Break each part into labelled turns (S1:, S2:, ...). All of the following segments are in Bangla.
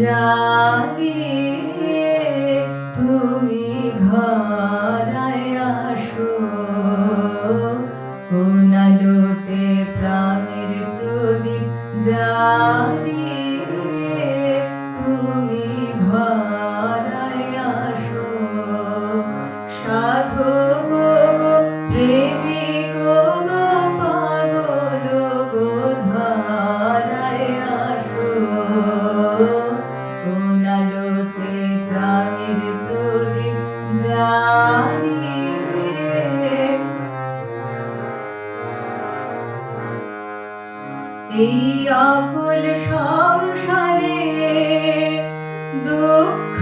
S1: জাগিয়ে তুমি ঘর। এই অকুল সংসারে দুঃখ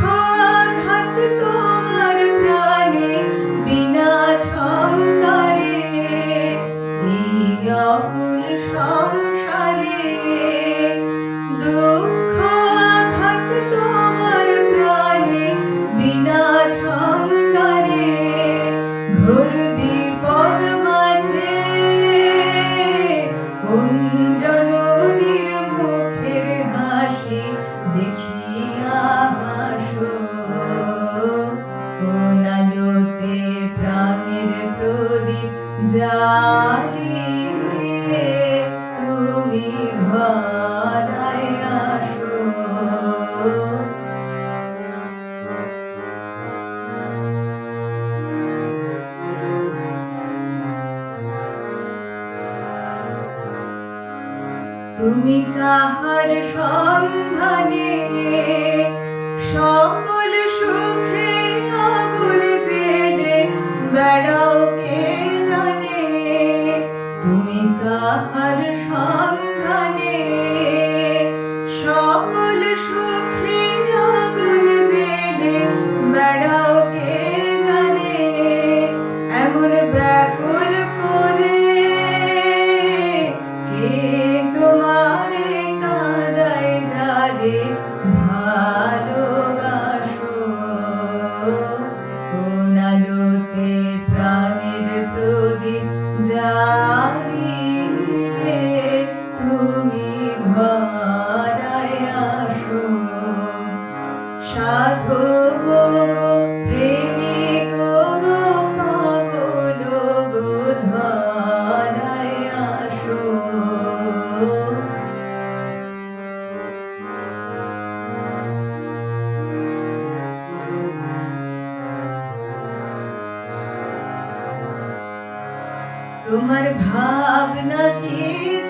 S1: তুমি কাহার সন্ধানে সকল সুখে আগুন জেলে বেড়াও কে জানে? তুমি কাহার সন্ধানে তোমার ভাবনা কিছু